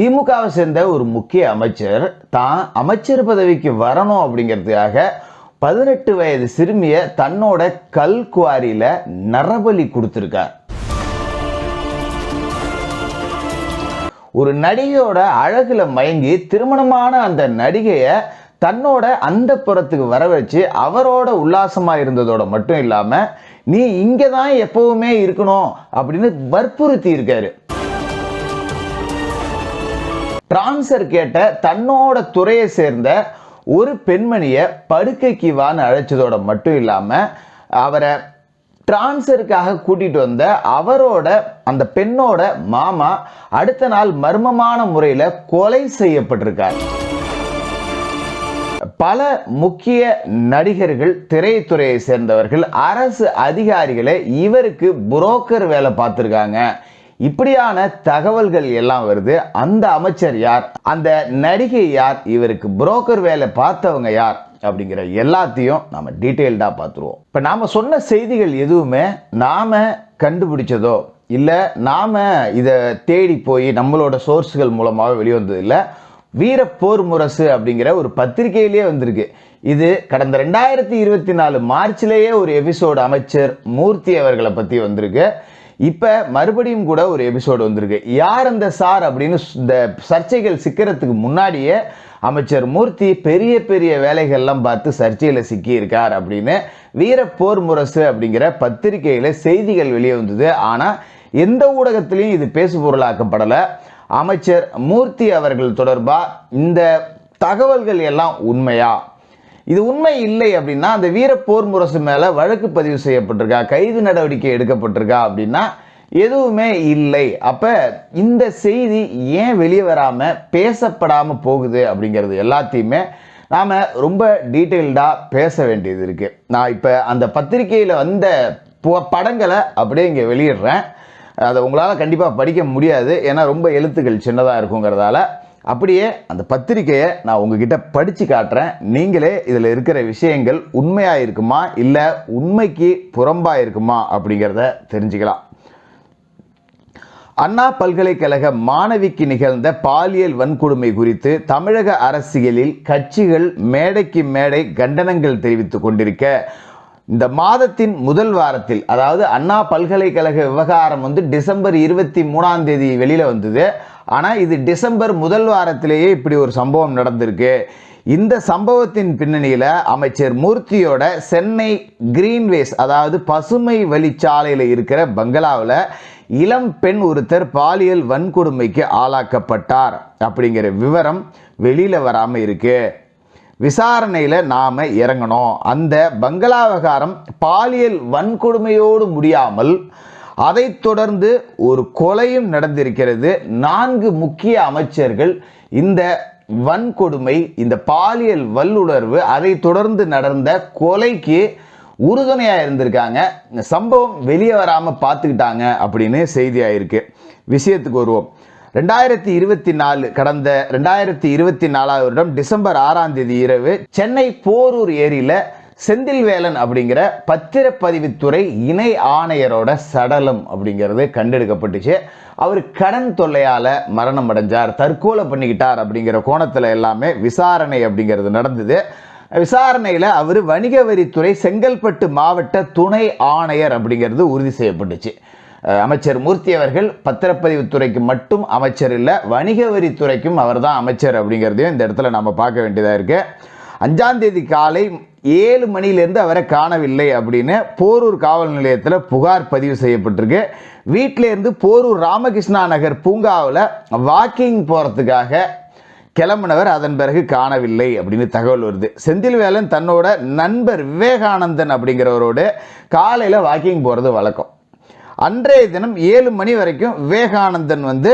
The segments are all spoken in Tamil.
திமுகவை சேர்ந்த ஒரு முக்கிய அமைச்சர் தான் அமைச்சர் பதவிக்கு வரணும் அப்படிங்கிறதுக்காக பதினெட்டு வயது சிறுமிய தன்னோட கல் குவாரியில் நரபலி கொடுத்துருக்கார். ஒரு நடிகையோட அழகுல மயங்கி திருமணமான அந்த நடிகையை தன்னோட அந்த புறத்துக்கு வர வச்சு அவரோட உல்லாசமா இருந்ததோட மட்டும் இல்லாம நீ இங்கே தான் எப்பவுமே இருக்கணும் அப்படின்னு வற்புறுத்தி இருக்காரு. டிரான்ஸ்ஃபர் கேட்ட தன்னோட துறையை சேர்ந்த ஒரு பெண்மணியை படுக்கைக்கு வான்னு அழைச்சதோட மட்டும் இல்லாம அவரை டிரான்ஸ்ஃபருக்காக கூட்டிட்டு வந்த அவரோட அந்த பெண்ணோட மாமா அடுத்த நாள் மர்மமான முறையில் கொலை செய்யப்பட்டிருக்கார். பல முக்கிய நடிகர்கள் திரைத்துறையை சேர்ந்தவர்கள் அரசு அதிகாரிகளை இவருக்கு புரோக்கர் வேலை பார்த்துருக்காங்க. இப்படியான தகவல்கள் எல்லாம் வருது. அந்த அமைச்சர் யார்? அந்த நடிகை யார்? இவருக்கு புரோக்கர் வேலை பார்த்தவங்க யார்? அப்படிங்கிற எல்லாத்தையும் நம்ம டீட்டெயில்டாக பார்த்துருவோம். இப்போ நாம் சொன்ன செய்திகள் எதுவுமே நாம் கண்டுபிடிச்சதோ இல்லை நாம் இதை தேடி போய் நம்மளோட சோர்ஸ்கள் மூலமாக வெளிவந்தது இல்லை வீர போர் முரசு அப்படிங்கிற ஒரு பத்திரிகையிலே வந்திருக்கு. இது கடந்த ரெண்டாயிரத்தி இருபத்தி நாலு மார்ச்லேயே ஒரு எபிசோடு அமைச்சர் மூர்த்தி அவர்களை பற்றி வந்திருக்கு. இப்போ மறுபடியும் கூட ஒரு எபிசோடு வந்திருக்கு. யார் அந்த சார் அப்படின்னு இந்த சர்ச்சைகள் சிக்கிறதுக்கு முன்னாடியே அமைச்சர் மூர்த்தி பெரிய பெரிய வேலைகள்லாம் பார்த்து சர்ச்சையில் சிக்கியிருக்கார் அப்படின்னு வீர போர் முரசு அப்படிங்கிற பத்திரிகையில் செய்திகள் வெளியே வந்தது. ஆனால் எந்த ஊடகத்திலையும் இது பேசு பொருளாக்கப்படலை. அமைச்சர் மூர்த்தி அவர்கள் தொடர்பாக இந்த தகவல்கள் எல்லாம் உண்மையா? இது உண்மை இல்லை அப்படின்னா அந்த வீர போர் முரசு மேலே வழக்கு பதிவு செய்யப்பட்டிருக்கா? கைது நடவடிக்கை எடுக்கப்பட்டிருக்கா அப்படின்னா எதுவுமே இல்லை. அப்போ இந்த செய்தி ஏன் வெளியே வராமல் பேசப்படாமல் போகுது அப்படிங்கிறது எல்லாத்தையுமே நாம் ரொம்ப டீட்டெயில்டாக பேச வேண்டியது இருக்குது நான் இப்போ அந்த பத்திரிகையில் வந்த படங்களை அப்படியே இங்கே வெளியிடுறேன். அதை உங்களால் கண்டிப்பாக படிக்க முடியாது. ஏன்னா ரொம்ப எழுத்துக்கள் சின்னதாக இருக்குங்கிறதால அப்படியே அந்த பத்திரிக்கையை நான் உங்ககிட்ட படித்து காட்டுறேன். நீங்களே இதில் இருக்கிற விஷயங்கள் உண்மையாக இருக்குமா இல்லை உண்மைக்கு புறம்பாக இருக்குமா அப்படிங்கிறத தெரிஞ்சுக்கலாம். அண்ணா பல்கலைக்கழக மாணவிக்கு நிகழ்ந்த பாலியல் வன்கொடுமை குறித்து தமிழக அரசியலில் கட்சிகள் மேடைக்கு மேடை கண்டனங்கள் தெரிவித்துக் கொண்டிருக்க இந்த மாதத்தின் முதல் வாரத்தில் அதாவது அண்ணா பல்கலைக்கழக விவகாரம் வந்து டிசம்பர் இருபத்தி மூணாம் தேதி வெளியில வந்தது. ஆனால் இது டிசம்பர் முதல் வாரத்திலேயே இப்படி ஒரு சம்பவம் நடந்திருக்கு. இந்த சம்பவத்தின் பின்னணியில் அமைச்சர் மூர்த்தியோட சென்னை கிரீன்வேஸ் அதாவது பசுமை வழிச்சாலையில் இருக்கிற பங்களாவில் இளம் பெண் ஒருத்தர் பாலியல் வன்கொடுமைக்கு ஆளாக்கப்பட்டார். அப்படிங்கிற விவரம் வெளியில் வராமல் இருக்கு. விசாரணையில் நாம் இறங்கணும். அந்த பங்களா விவகாரம் பாலியல் வன்கொடுமையோடு முடியாமல் அதைத் தொடர்ந்து ஒரு கொலையும் நடந்திருக்கிறது. நான்கு முக்கிய அமைச்சர்கள் இந்த வன்கொடுமை இந்த பாலியல் வல்லுணர்வு அதை தொடர்ந்து நடந்த கொலைக்கு உறுதுணையாக இருந்திருக்காங்க. இந்த சம்பவம் வெளியே வராமல் பார்த்துக்கிட்டாங்க அப்படின்னு செய்தியாயிருக்கு. விஷயத்துக்கு வருவோம். ரெண்டாயிரத்தி இருபத்தி நாலு கடந்த ரெண்டாயிரத்தி இருபத்தி நாலாவது வருடம் டிசம்பர் ஆறாம் தேதி இரவு சென்னை போரூர் ஏரியில் செந்தில்வேலன் அப்படிங்கிற பத்திரப்பதிவுத்துறை இணை ஆணையரோட சடலம் அப்படிங்கிறது கண்டெடுக்கப்பட்டுச்சு. அவர் கடன் தொல்லையால் மரணம் அடைஞ்சார் தற்கொலை பண்ணிக்கிட்டார் அப்படிங்கிற கோணத்தில் எல்லாமே விசாரணை அப்படிங்கிறது நடந்தது. விசாரணையில் அவர் வணிக வரித்துறை செங்கல்பட்டு மாவட்ட துணை ஆணையர் அப்படிங்கிறது உறுதி செய்யப்பட்டுச்சு. அமைச்சர் மூர்த்தி அவர்கள் பத்திரப்பதிவுத்துறைக்கு மட்டும் அமைச்சர் இல்லை வணிக வரித்துறைக்கும் அவர் தான் அமைச்சர் அப்படிங்கிறதையும் இந்த இடத்துல நம்ம பார்க்க வேண்டியதாக இருக்குது அஞ்சாம் தேதி காலை ஏழு மணிலேருந்து அவரை காணவில்லை அப்படின்னு போரூர் காவல் நிலையத்தில் புகார் பதிவு செய்யப்பட்டிருக்கு. வீட்டிலேருந்து போரூர் ராமகிருஷ்ணா நகர் பூங்காவில் வாக்கிங் போகிறதுக்காக கிளம்பினவர் அதன் பிறகு காணவில்லை அப்படின்னு தகவல் வருது. செந்தில்வேலன் தன்னோட நண்பர் விவேகானந்தன் அப்படிங்கிறவரோடு காலையில் வாக்கிங் போகிறது வழக்கம். அன்றைய தினம் ஏழு மணி வரைக்கும் விவேகானந்தன் வந்து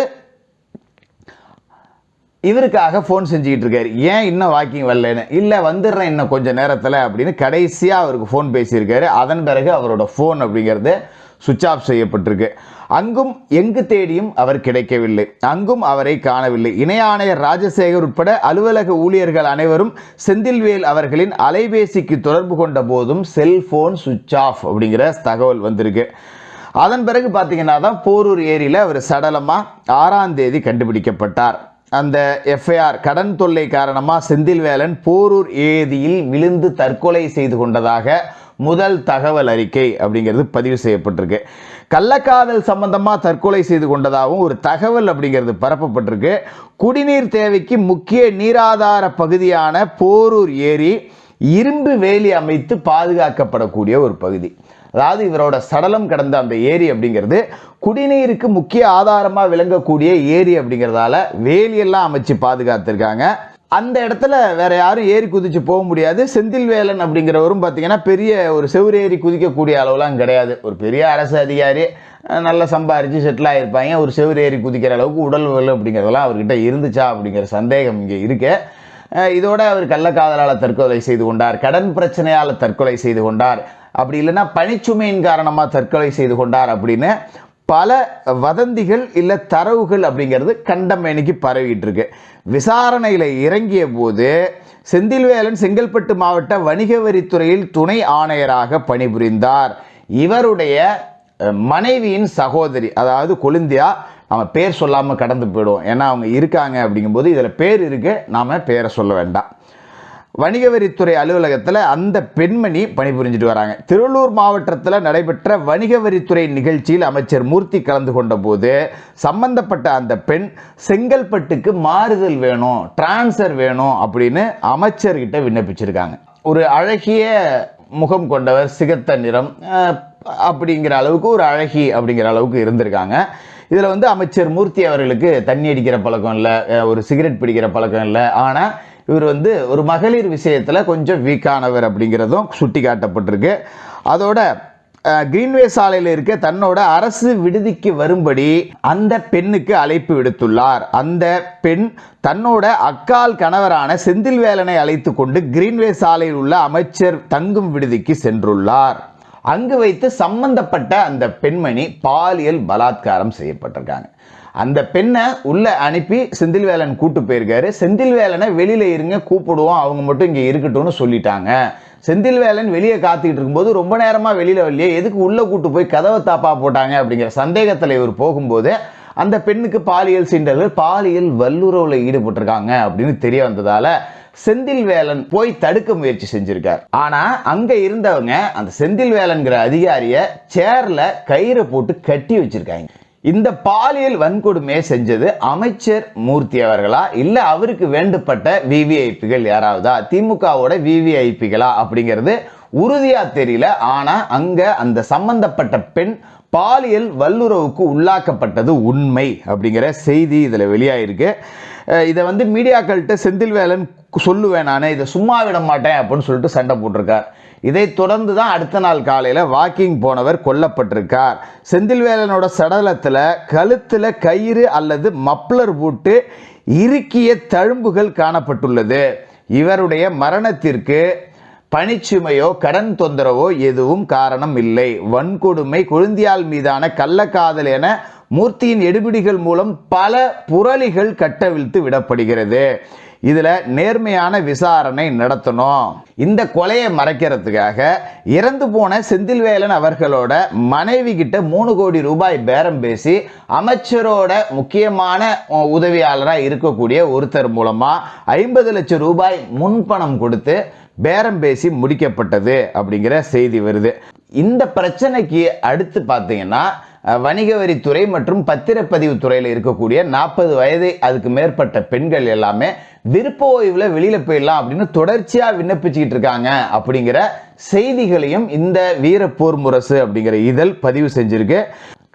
இவருக்காக ஃபோன் செஞ்சுக்கிட்டு இருக்காரு. ஏன் இன்னும் வாக்கிங் வரலன்னு? இல்லை வந்துடுறேன் இன்னும் கொஞ்சம் நேரத்தில் அப்படின்னு கடைசியாக அவருக்கு ஃபோன் பேசியிருக்காரு. அதன் பிறகு அவரோட ஃபோன் அப்படிங்கிறது சுவிட்ச் ஆஃப் செய்யப்பட்டிருக்கு. அங்கும் எங்கு தேடியும் அவர் கிடைக்கவில்லை. அங்கும் அவரை காணவில்லை. இணை ஆணையர் ராஜசேகர் உட்பட அலுவலக ஊழியர்கள் அனைவரும் செந்தில்வேல் அவர்களின் அலைபேசிக்கு தொடர்பு கொண்ட போதும் செல்போன் சுவிட்ச் ஆஃப் அப்படிங்கிற தகவல் வந்திருக்கு. அதன் பிறகு பார்த்தீங்கன்னா தான் போரூர் ஏரியில் அவர் சடலமாக ஆறாம் தேதி கண்டுபிடிக்கப்பட்டார். அந்த எஃப்ஐஆர் கடன் தொல்லை காரணமாக செந்தில்வேலன் போரூர் ஏதியில் விழுந்து தற்கொலை செய்து கொண்டதாக முதல் தகவல் அறிக்கை அப்படிங்கிறது பதிவு செய்யப்பட்டிருக்கு. கள்ளக்காதல் சம்பந்தமாக தற்கொலை செய்து கொண்டதாகவும் ஒரு தகவல் அப்படிங்கிறது பரப்பப்பட்டிருக்கு. குடிநீர் தேவைக்கு முக்கிய நீராதார பகுதியான போரூர் ஏரி இரும்பு வேலி அமைத்து பாதுகாக்கப்படக்கூடிய ஒரு பகுதி. அதாவது இவரோட சடலம் கடந்த அந்த ஏரி அப்படிங்கிறது குடிநீருக்கு முக்கிய ஆதாரமாக விளங்கக்கூடிய ஏரி அப்படிங்கிறதால வேலியெல்லாம் அமைச்சு பாதுகாத்திருக்காங்க. அந்த இடத்துல வேற யாரும் ஏறி குதிச்சு போக முடியாது. செந்தில்வேலன் அப்படிங்கிறவரும் பார்த்தீங்கன்னா பெரிய ஒரு செவ்வறு ஏறி குதிக்கக்கூடிய அளவுலாம் கிடையாது. ஒரு பெரிய அரசு அதிகாரி நல்லா சம்பாரித்து செட்டில் ஆகிருப்பாங்க ஒரு செவ்வறு ஏறி குதிக்கிற அளவுக்கு உடல் வலு அப்படிங்கிறதெல்லாம் அவர்கிட்ட இருந்துச்சா அப்படிங்கிற சந்தேகம் இங்கே இருக்கு. இதோட அவர் கள்ளக்காதலால் தற்கொலை செய்து கொண்டார். கடன் பிரச்சனையால் தற்கொலை செய்து கொண்டார். அப்படி இல்லைன்னா பணிச்சுமையின் காரணமாக தற்கொலை செய்து கொண்டார் அப்படின்னு பல வதந்திகள் இல்லை தரவுகள் அப்படிங்கிறது கண்டமேனிக்கு பரவிட்டு இருக்கு விசாரணையில் இறங்கிய போது செந்தில்வேலன் செங்கல்பட்டு மாவட்ட வணிக வரித்துறையில் துணை ஆணையராக பணிபுரிந்தார். இவருடைய மனைவியின் சகோதரி அதாவது கொழுந்தியா நம்ம பேர் சொல்லாமல் கடந்து போயிடுவோம். ஏன்னா அவங்க இருக்காங்க அப்படிங்கும்போது இதில் பேர் இருக்கு நாம் பேரை சொல்ல வேண்டாம். வணிக வரித்துறை அலுவலகத்தில் அந்த பெண்மணி பணிபுரிஞ்சிட்டு வராங்க. திருவள்ளூர் மாவட்டத்தில் நடைபெற்ற வணிக வரித்துறை நிகழ்ச்சியில் அமைச்சர் மூர்த்தி கலந்து கொண்ட போது சம்பந்தப்பட்ட அந்த பெண் செங்கல்பட்டுக்கு மாறுதல் வேணும் டிரான்ஸ்ஃபர் வேணும் அப்படின்னு அமைச்சர்கிட்ட விண்ணப்பிச்சிருக்காங்க. ஒரு அழகிய முகம் கொண்டவர் சிகத்த நிறம் அப்படிங்கிற அளவுக்கு ஒரு அழகி அப்படிங்கிற அளவுக்கு இருந்திருக்காங்க. இதில் வந்து அமைச்சர் மூர்த்தி அவர்களுக்கு தண்ணி அடிக்கிற பழக்கம் இல்லை ஒரு சிகரெட் பிடிக்கிற பழக்கம் இல்லை. ஆனால் இவர் வந்து ஒரு மகளிர் விஷயத்தில் கொஞ்சம் வீக்கானவர் அப்படிங்கிறதும் சுட்டி காட்டப்பட்டிருக்கு அதோட கிரீன்வே சாலையில் இருக்க தன்னோட அரசு விடுதிக்கு வரும்படி அந்த பெண்ணுக்கு அழைப்பு விடுத்துள்ளார். அந்த பெண் தன்னோட அக்கால் கணவரான செந்தில்வேலனை அழைத்து கொண்டு கிரீன்வே சாலையில் உள்ள அமைச்சர் தங்கும் விடுதிக்கு சென்றுள்ளார். அங்கு வைத்து சம்பந்தப்பட்ட அந்த பெண்மணி பாலியல் பலாத்காரம் செய்யப்பட்டிருக்காங்க. அந்த பெண்ணை உள்ளே அனுப்பி செந்தில்வேலன் கூட்டு போயிருக்காரு. செந்தில்வேலனை வெளியில் இருங்க கூப்பிடுவோம். அவங்க மட்டும் இங்கே இருக்கட்டும்னு சொல்லிட்டாங்க. செந்தில்வேலன் வெளியே காத்துக்கிட்டு இருக்கும்போது ரொம்ப நேரமாக வெளியில் வரலையே எதுக்கு உள்ளே கூட்டு போய் கதவை தாப்பா போட்டாங்க அப்படிங்கிற சந்தேகத்தில் இவர் போகும்போது அந்த பெண்ணுக்கு பாலியல் சீண்டல்கள் பாலியல் வல்லுறவில் ஈடுபட்டிருக்காங்க அப்படின்னு தெரிய வந்ததால செந்தில்வேலன் போய் தடுக்க முயற்சி செஞ்சிருக்கார். ஆனா அங்க இருந்தவங்க அந்த செந்தில் வேலன்கிற அதிகாரிய சேர்ல கயிறை போட்டு கட்டி வச்சிருக்காங்க. இந்த பாலியல் வன்கொடுமையை செஞ்சது அமைச்சர் மூர்த்தி அவர்களா? இல்ல அவருக்கு வேண்டப்பட்ட விவிஐபிகள் யாராவதா? திமுகவோட விவிஐபிகளா அப்படிங்கிறது உறுதியா தெரியல. ஆனா அங்க அந்த சம்பந்தப்பட்ட பெண் பாலியல் வல்லுறவுக்கு உள்ளாக்கப்பட்டது உண்மை அப்படிங்கிற செய்தி இதில் வெளியாயிருக்கு. இதை வந்து மீடியாக்கள்கிட்ட செந்தில்வேலன் சொல்லுவேன் நான் இதை சும்மா விட மாட்டேன் அப்படின்னு சொல்லிட்டு சண்டை போட்டிருக்கார். இதைத் தொடர்ந்து தான் அடுத்த நாள் காலையில் வாக்கிங் போனவர் கொல்லப்பட்டிருக்கார். செந்தில்வேலனோட சடலத்தில் கழுத்தில் கயிறு அல்லது மப்ளர் போட்டு இறுக்கிய தழும்புகள் காணப்பட்டுள்ளது. இவருடைய மரணத்திற்கு பணிச்சுமையோ கடன் தொந்தரவோ எதுவும் காரணம் இல்லை. வன்கொடுமை கொழுந்தியால் மீதான கள்ளக்காதல் என மூர்த்தியின் எடுபிடிகள் மூலம் பல புரளிகள் கட்டவிழ்த்து விடப்படுகிறது. இதில் நேர்மையான விசாரணை நடத்தணும். இந்த கொலையை மறைக்கிறதுக்காக இறந்து போன செந்தில்வேலன் அவர்களோட மனைவி கிட்ட மூணு கோடி ரூபாய் பேரம் பேசி அமைச்சரோட முக்கியமான உதவியாளராக இருக்கக்கூடிய ஒருத்தர் மூலமாக ஐம்பது லட்சம் ரூபாய் முன்பணம் கொடுத்து பேரம் பேசி முடிக்கப்பட்டது அப்படிங்கிற செய்தி வருது. இந்த பிரச்சனைக்கு அடுத்து பார்த்தீங்கன்னா வணிக வரித்துறை மற்றும் பத்திரப்பதிவு துறையில் இருக்கக்கூடிய நாற்பது வயது அதுக்கு மேற்பட்ட பெண்கள் எல்லாமே விருப்ப ஓய்வில் வெளியில போயிடலாம் அப்படின்னு தொடர்ச்சியா விண்ணப்பிச்சுக்கிட்டு இருக்காங்க அப்படிங்கிற செய்திகளையும் இந்த வீர போர் முரசு அப்படிங்கிற இதழ் பதிவு செஞ்சிருக்கு.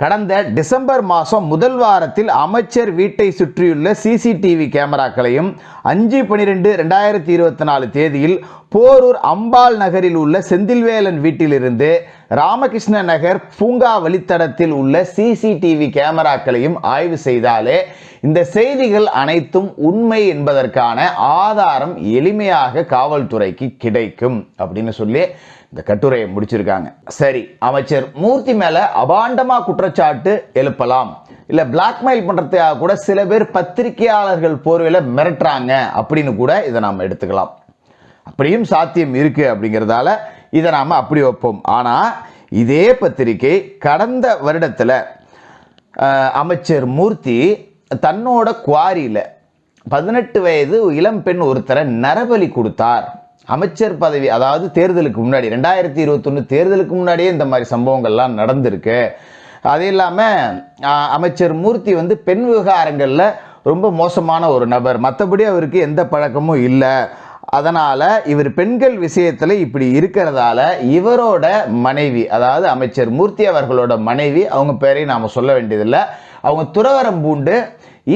கடந்த டிசம்பர் மாதம் முதல் வாரத்தில் அமைச்சர் வீட்டை சுற்றியுள்ள சிசிடிவி கேமராக்களையும் அஞ்சு பனிரெண்டு ரெண்டாயிரத்தி இருபத்தி நாலு தேதியில் போரூர் அம்பாள் நகரில் உள்ள செந்தில்வேலன் வீட்டிலிருந்து ராமகிருஷ்ண நகர் பூங்கா வழித்தடத்தில் உள்ள சிசிடிவி கேமராக்களையும் ஆய்வு செய்தாலே இந்த செய்திகள் அனைத்தும் உண்மை என்பதற்கான ஆதாரம் எளிமையாக காவல்துறைக்கு கிடைக்கும் அப்படின்னு சொல்லி இந்த கட்டுரையை முடிச்சிருக்காங்க. சரி அமைச்சர் மூர்த்தி மேலே அபாண்டமாக குற்றச்சாட்டு எழுப்பலாம். இல்லை பிளாக்மெயில் பண்ணுறதுக்காக கூட சில பேர் பத்திரிகையாளர்கள் போர்வையில் மிரட்டுறாங்க அப்படின்னு கூட இதை நாம் எடுத்துக்கலாம். அப்படியும் சாத்தியம் இருக்குது அப்படிங்கிறதால இதை நாம் அப்படி வைப்போம். ஆனால் இதே பத்திரிகை கடந்த வருடத்தில் அமைச்சர் மூர்த்தி தன்னோட குவாரியில் பதினெட்டு வயது இளம் பெண் ஒருத்தரை நரபலி கொடுத்தார். அமைச்சர் பதவி அதாவது தேர்தலுக்கு முன்னாடி ரெண்டாயிரத்தி இருபத்தொன்று தேர்தலுக்கு முன்னாடியே இந்த மாதிரி சம்பவங்கள்லாம் நடந்திருக்கு. அது இல்லாமல் அமைச்சர் மூர்த்தி வந்து பெண் விவகாரங்களில் ரொம்ப மோசமான ஒரு நபர். மற்றபடி அவருக்கு எந்த பழக்கமும் இல்லை. அதனால் இவர் பெண்கள் விஷயத்தில் இப்படி இருக்கிறதால இவரோட மனைவி அதாவது அமைச்சர் மூர்த்தி அவர்களோட மனைவி அவங்க பேரையும் நாம் சொல்ல வேண்டியதில்லை. அவங்க துறவரம் பூண்டு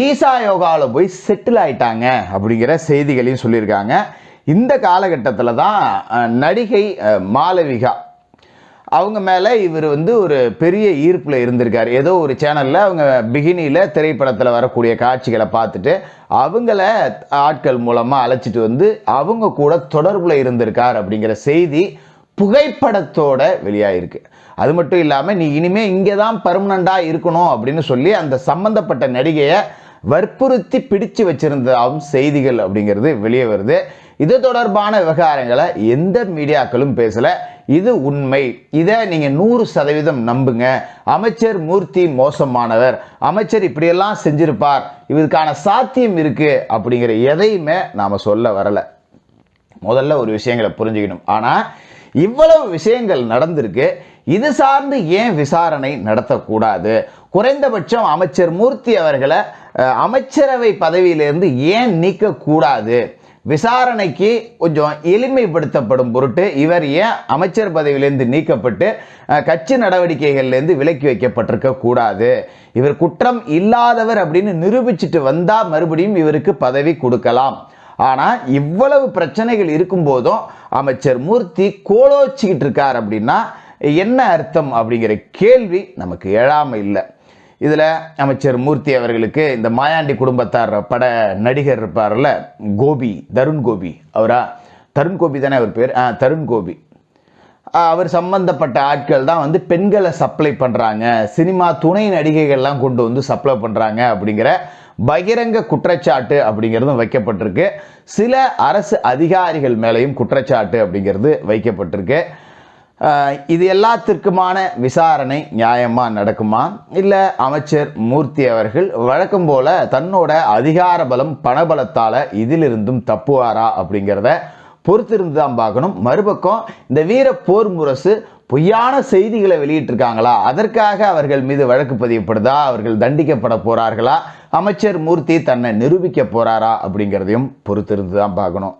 ஈசா யோகாவில் போய் செட்டில் ஆயிட்டாங்க அப்படிங்கிற செய்திகளையும் சொல்லியிருக்காங்க. இந்த காலகட்டத்தில் தான் நடிகை மாலவிகா அவங்க மேலே இவர் வந்து ஒரு பெரிய ஈர்ப்பில் இருந்திருக்கார். ஏதோ ஒரு சேனலில் அவங்க பிகினியில் திரைப்படத்தில் வரக்கூடிய காட்சிகளை பார்த்துட்டு அவங்கள ஆட்கள் மூலமாக அழைச்சிட்டு வந்து அவங்க கூட தொடர்பில் இருந்திருக்கார் அப்படிங்கிற செய்தி புகைப்படத்தோட வெளியாயிருக்கு. அது மட்டும் இல்லாமல் நீ இனிமேல் இங்கே தான் பர்மனண்ட்டாக இருக்கணும் அப்படின்னு சொல்லி அந்த சம்மந்தப்பட்ட நடிகையை வற்புறுத்தி பிடிச்சு வச்சிருந்ததாகவும் செய்திகள் அப்படிங்கிறது வெளியே வருது. இது தொடர்பான விவகாரங்களை எந்த மீடியாக்களும் பேசல. இது உண்மை. இதை நீங்கள் நூறு சதவீதம் நம்புங்க. அமைச்சர் மூர்த்தி மோசமானவர். அமைச்சர் இப்படியெல்லாம் செஞ்சிருப்பார். இதுக்கான சாத்தியம் இருக்குது அப்படிங்கிற எதையுமே நாம் சொல்ல வரலை. முதல்ல ஒரு விஷயங்களை புரிஞ்சுக்கணும். ஆனால் இவ்வளவு விஷயங்கள் நடந்திருக்கு. இது சார்ந்து ஏன் விசாரணை நடத்தக்கூடாது? குறைந்தபட்சம் அமைச்சர் மூர்த்தி அவர்களை அமைச்சரவை பதவியிலிருந்து ஏன் நீக்கக்கூடாது? விசாரணைக்கு கொஞ்சம் எளிமைப்படுத்தப்படும் பொருட்டு இவர் ஏன் அமைச்சர் பதவியிலிருந்து நீக்கப்பட்டு கட்சி நடவடிக்கைகள்லேருந்து விலக்கி வைக்கப்பட்டிருக்க கூடாது இவர் குற்றம் இல்லாதவர் அப்படின்னு நிரூபிச்சிட்டு வந்தால் மறுபடியும் இவருக்கு பதவி கொடுக்கலாம். ஆனால் இவ்வளவு பிரச்சனைகள் இருக்கும்போதும் அமைச்சர் மூர்த்தி கோலோச்சிக்கிட்டு இருக்கார் அப்படின்னா என்ன அர்த்தம் அப்படிங்கிற கேள்வி நமக்கு எழாமல் இல்லை. இதில் அமைச்சர் மூர்த்தி அவர்களுக்கு இந்த மாயாண்டி குடும்பத்தார் பட நடிகர் இருப்பார்ல கோபி தருண் கோபி. அவரா? தருண் கோபி தானே அவர் பேர்? ஆ தருண் கோபி. அவர் சம்பந்தப்பட்ட ஆட்கள் தான் வந்து பெண்களை சப்ளை பண்ணுறாங்க சினிமா துணை நடிகைகள்லாம் கொண்டு வந்து சப்ளை பண்ணுறாங்க அப்படிங்கிற பகிரங்க குற்றச்சாட்டு அப்படிங்கிறதும் வைக்கப்பட்டிருக்கு. சில அரசு அதிகாரிகள் மேலேயும் குற்றச்சாட்டு அப்படிங்கிறது வைக்கப்பட்டிருக்கு. இது எல்லாத்திற்குமான விசாரணை நியாயமாக நடக்குமா? இல்லை அமைச்சர் மூர்த்தி அவர்கள் வழக்கம் போல தன்னோட அதிகார பலம் பணபலத்தால் இதிலிருந்தும் தப்புவாரா அப்படிங்கிறத பொறுத்திருந்து தான் பார்க்கணும். மறுபக்கம் இந்த வீர போர் முரசு பொய்யான செய்திகளை வெளியிட்டிருக்காங்களா? அதற்காக அவர்கள் மீது வழக்கு பதியப்படுதா? அவர்கள் தண்டிக்கப்பட போகிறார்களா அமைச்சர் மூர்த்தி தன்னை நிரூபிக்க போகிறாரா அப்படிங்கிறதையும் பொறுத்திருந்து தான் பார்க்கணும்.